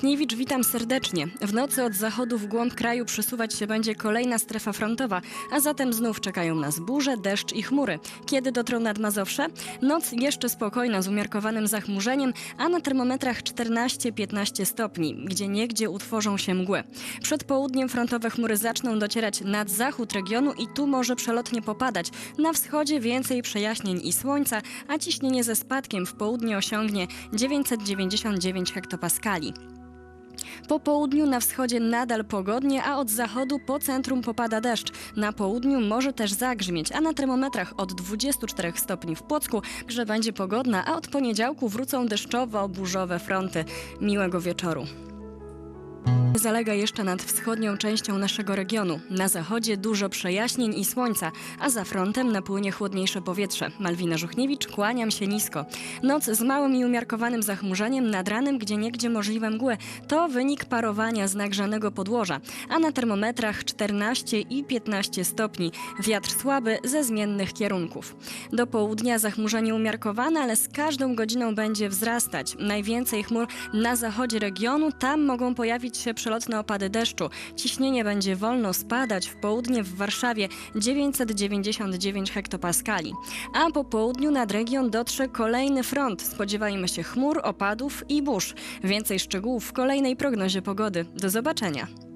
Kniewicz, witam serdecznie. W nocy od zachodu w głąb kraju przesuwać się będzie kolejna strefa frontowa, a zatem znów czekają nas burze, deszcz i chmury. Kiedy dotrą nad Mazowsze? Noc jeszcze spokojna z umiarkowanym zachmurzeniem, a na termometrach 14-15 stopni, gdzie niegdzie utworzą się mgły. Przed południem frontowe chmury zaczną docierać nad zachód regionu i tu może przelotnie popadać. Na wschodzie więcej przejaśnień i słońca, a ciśnienie ze spadkiem w południe osiągnie 999 hektopaskali. Po południu na wschodzie nadal pogodnie, a od zachodu po centrum popada deszcz. Na południu może też zagrzmieć, a na termometrach od 24 stopni w Płocku grze będzie pogodna, a od poniedziałku wrócą deszczowo-burzowe fronty. Miłego wieczoru. Zalega jeszcze nad wschodnią częścią naszego regionu. Na zachodzie dużo przejaśnień i słońca, a za frontem napłynie chłodniejsze powietrze. Malwina Żuchniewicz, kłaniam się nisko. Noc z małym i umiarkowanym zachmurzeniem nad ranem, gdzie niegdzie możliwe mgły, to wynik parowania z nagrzanego podłoża, a na termometrach 14 i 15 stopni. Wiatr słaby ze zmiennych kierunków. Do południa zachmurzenie umiarkowane, ale z każdą godziną będzie wzrastać. Najwięcej chmur na zachodzie regionu, tam mogą pojawić się przelotne opady deszczu. Ciśnienie będzie wolno spadać w południe w Warszawie 999 hektopaskali. A po południu nad region dotrze kolejny front. Spodziewajmy się chmur, opadów i burz. Więcej szczegółów w kolejnej prognozie pogody. Do zobaczenia.